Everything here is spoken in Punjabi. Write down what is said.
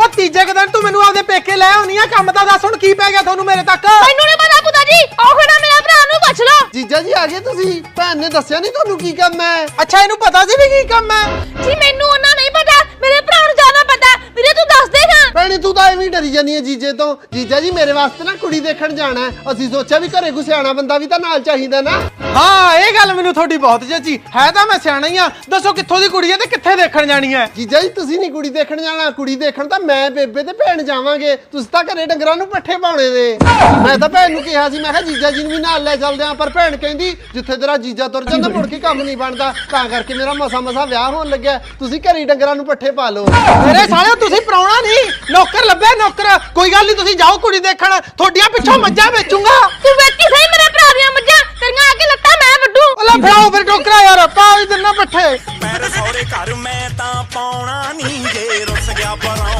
ਉਹ ਤੀਜੇ ਕੁ ਦਿਨ ਤੂੰ ਮੈਨੂੰ ਆਪਦੇ ਪੇਕੇ ਲੈ ਆਉਣੀ ਆ ਕੰਮ ਤਾਂ ਦੱਸ ਹੁਣ ਕੀ ਪੈ ਗਿਆ ਤੁਹਾਨੂੰ ਮੇਰੇ ਤੱਕ? ਮੈਨੂੰ ਨਹੀਂ ਪਤਾ ਪੁੱਤਾ ਜੀ ਉਹ ਖੜਾ ਮੇਰਾ ਭਰਾ ਨੂੰ ਪੁੱਛ ਲਓ। ਜੀਜਾ ਜੀ ਆ ਗਏ ਤੁਸੀਂ ਭੈਣ ਨੇ ਦੱਸਿਆ ਨਹੀਂ ਤੁਹਾਨੂੰ ਕੀ ਕੰਮ ਹੈ? ਅੱਛਾ ਇਹਨੂੰ ਪਤਾ ਸੀ ਵੀ ਕੀ ਕੰਮ ਹੈ? ਜੀ ਮੈਨੂੰ ਉਹਨਾਂ ਨਹੀਂ ਪਤਾ ਮੇਰੇ ਭਰਾ ਨੂੰ ਜ਼ਿਆਦਾ ਪਤਾ ਵੀਰੇ ਤੂੰ ਦੱਸ ਦੇ ਨਾ ਭੈਣੇ ਤੂੰ ਤਾਂ ਐਵੇਂ ਹੀ ਡਰੀ ਜਾਨੀ ਹੈ ਜੀਜੇ ਤੋਂ। ਜੀਜਾ ਜੀ ਮੇਰੇ ਵਾਸਤੇ ਨਾ ਕੁੜੀ ਦੇਖਣ ਜਾਣਾ ਹੈ। ਅਸੀਂ ਸੋਚਿਆ ਵੀ ਘਰੇ ਕੋਈ ਸਿਆਣਾ ਬੰਦਾ ਵੀ ਤਾਂ ਨਾਲ ਚਾਹੀਦਾ ਨਾ। ਹਾਂ ਇਹ ਗੱਲ ਮੈਨੂੰ ਤੁਹਾਡੀ ਬਹੁਤ ਜੱਜੀ ਹੈ ਤਾਂ ਮੈਂ ਸਿਆਣਾ ਹੀ ਆ। ਦੱਸੋ ਕਿੱਥੋਂ ਦੀ ਕੁੜੀ ਹੈ ਤੇ ਕਿੱਥੇ ਦੇਖਣ ਜਾਣੀ ਹੈ? ਜੀਜਾ ਜੀ ਤੁਸੀਂ ਨਹੀਂ ਕੁੜੀ ਦੇਖਣ ਜਾਣਾ। ਕੁੜੀ ਦੇਖਣ ਤਾਂ ਮੈਂ ਬੇਬੇ ਤੇ ਭੈਣ ਜਾਵਾਂਗੇ। ਤੁਸੀਂ ਤਾਂ ਘਰੇ ਡੰਗਰਾਂ ਨੂੰ ਪੱਠੇ ਪਾਉਣੇ ਦੇ ਮੈਂ ਤਾਂ ਭੈਣ ਨੂੰ ਕਿਹਾ ਸੀ ਮੈਂ ਕਿਹਾ ਜੀਜਾ ਜੀ ਨੂੰ ਵੀ ਨਾਲ ਲੈ ਚੱਲਦੇ ਆਂ। ਪਰ ਭੈਣ ਕਹਿੰਦੀ ਜਿੱਥੇ ਤੇਰਾ ਜੀਜਾ ਤੁਰ ਜਾਂਦਾ ਮੁੜ ਕੇ ਕੰਮ ਨਹੀਂ ਬਣਦਾ। ਤਾਂ ਕਰਕੇ ਮੇਰਾ ਮਸਾ ਮਸਾ ਵਿਆਹ ਹੋਣ ਲੱਗਿਆ। ਤੁਸੀਂ ਘਰੇ ਹੀ ਡੰਗਰਾਂ ਨੂੰ ਪੱਠੇ ਪਾ ਲਓ। ਮੇਰੇ ਸਾਲਿਓ ਤੁਸੀਂ ਪਰਾਉਣਾ ਨਹੀਂ। ਨੌਕਰ ਕੋਈ ਗੱਲ ਨਹੀਂ ਤੁਸੀਂ ਜਾਓ ਕੁੜੀ ਦੇਖਣ। ਤੁਹਾਡੀਆਂ ਪਿੱਛੋਂ ਮੱਝਾਂ ਵੇਚੂੰਗਾ। ਤੂੰ ਵੇਖੀ ਸਹੀ ਮੇਰੇ ਭਰਾ ਦੀਆਂ ਮੱਝਾਂ? ਤੇਰੀਆਂ ਅੱਗੇ ਲੱਤਾਂ ਮੈਂ ਵੱਡੂ ਲੈ ਫੜਾਓ ਫਿਰ ਟੋਕਰਾ ਯਾਰ ਪਾਓ ਇਧਰ ਨਾ ਪੱਠੇ। ਸੌਰੇ ਘਰ ਮੈਂ ਤਾਂ ਪਾਉਣਾ ਨਹੀਂ ਜੇ ਰੁੱਸ ਗਿਆ ਪਰਾਂ